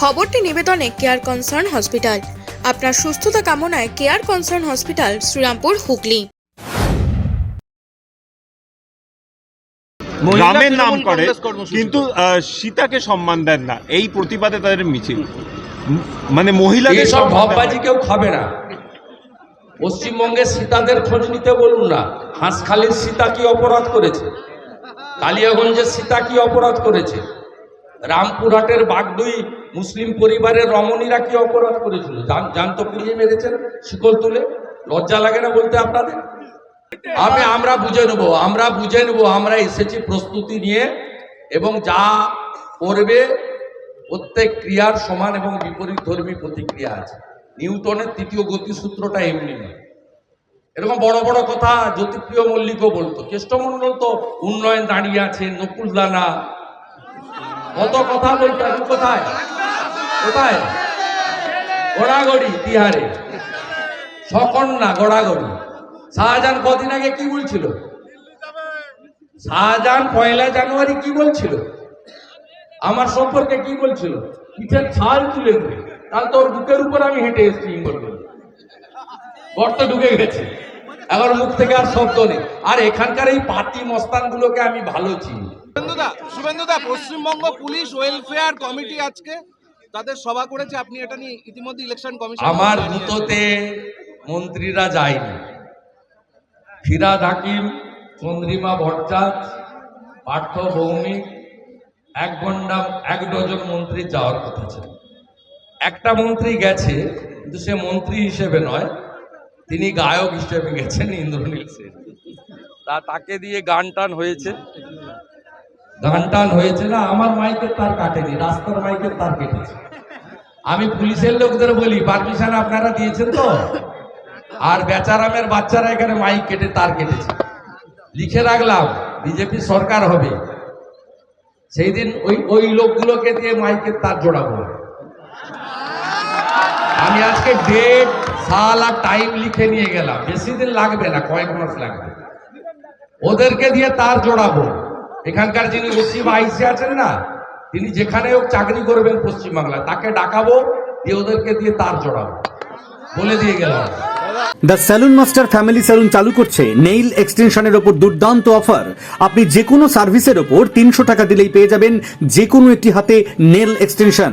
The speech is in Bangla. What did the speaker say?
খবরটি নিবেদনে কেয়ার কনসার্ন হসপিটাল আপনার সুস্থতা কামনায় care concern hospital Serampore Hooghly. গ্রামের নাম করে কিন্তু সীতাকে সম্মান দেন না। এই প্রতিবাদে তাদের মিছিল। মানে মহিলাদের হয়। ভাববাজি কেউ খাবে না। পশ্চিমবঙ্গে সীতাদের খোঁজ নিতে বলুন না। হাঁসখালির সীতা কি অপরাধ করেছে? কালিয়াগঞ্জের সীতা কি অপরাধ করেছে? রামপুরহাটের বাগদুই মুসলিম পরিবারের রমণীরা কি অপরাধ করেছিল? জান- জানতো পুড়িয়ে মেরেছেন শিকল তুলে। লজ্জা লাগে না বলতে আপনাদের? আমি, আমরা বুঝে নেব, আমরা বুঝে নেব, আমরা এসেছি প্রস্তুতি নিয়ে এবং যা করবে প্রত্যেক ক্রিয়ার সমান এবং বিপরীত ধর্মী প্রতিক্রিয়া আছে। নিউটনের তৃতীয় গতিসূত্রটা এমনি নয়। এরকম বড় বড় কথা জ্যোতিপ্রিয় মল্লিকও বলতো কেষ্টমন্ডল তো উন্নয়ন দাঁড়িয়ে আছে নকুল কত কথা বলতো কোথায়? কোথায়? গড়াগড়ি, তিহারে। সকন্যা গড়াগড়ি। শাহজাহান কদিন আগে কি বলছিল? শাহজাহান পয়লা জানুয়ারি কি বলছিল? আমার সম্পর্কে কি বলছিল? পিঠের ছাল তুলে দিবে তাহলে তোর বুকের উপর আমি হেঁটে এসেছি গর্ত ঢুকে গেছে। এখন মুখ থেকে আর শব্দ নেই। আর এখানকার এই পার্টি মস্তানগুলোকে আমি ভালো চিনি। শুভেন্দুদা শুভেন্দুদা পশ্চিমবঙ্গ পুলিশ ওয়েলফেয়ার কমিটি আজকে তাদের সভা করেছে আপনি এটা নিয়ে ইতিমধ্যে ইলেকশন কমিশন আমার মন্ত্রীরা যায়নি। ফিরাদ হাকিম চন্দ্রিমা ভট্টাচ পার্থ ভৌমিক এক ঘণ্টা এক ডজন মন্ত্রী যাওয়ার কথা ছিল। একটা মন্ত্রী গেছে কিন্তু সে মন্ত্রী হিসেবে নয় তিনি গায়ক হিসেবে গেছেন ইন্দ্রনীল সেন। তা তাকে দিয়ে গান টান হয়েছে। গান টান হয়েছে না, আমার মাইকের তার কাটেনি, রাস্তার মাইকের তার কেটেছে। আমি পুলিশের লোকদের বলি, পারমিশন আপনারা দিয়েছেন তো? আর বেচারামের বাচ্চারা এখানে মাইক কেটে তার কেটেছে। লিখে রাখলাম, বিজেপি সরকার হবে। সেই দিন ওই ওই লোকগুলোকে দিয়ে মাইকের তার জোড়াবো। আমি আজকে ডেট সাল আর টাইম লিখে নিয়ে গেলাম, বেশি দিন লাগবে না, কয়েক মাস লাগবে। ওদেরকে দিয়ে তার জোড়াবো। এখানকার যিনি মুসলিম আইসি আছেন না, তিনি যেখানে হোক চাকরি করবেন পশ্চিমবাংলায় তাকে ডাকাবো, দিয়ে ওদেরকে দিয়ে তার জড়াবো। বলে দিয়ে গেলাম। The salon master family salon চালু করছে নেইল এক্সটেনশনের ওপর দুর্দান্ত অফার। আপনি যে কোনো সার্ভিসের ওপর তিনশো টাকা দিলেই পেয়ে যাবেন যে কোনো একটি হাতে নেল এক্সটেনশন।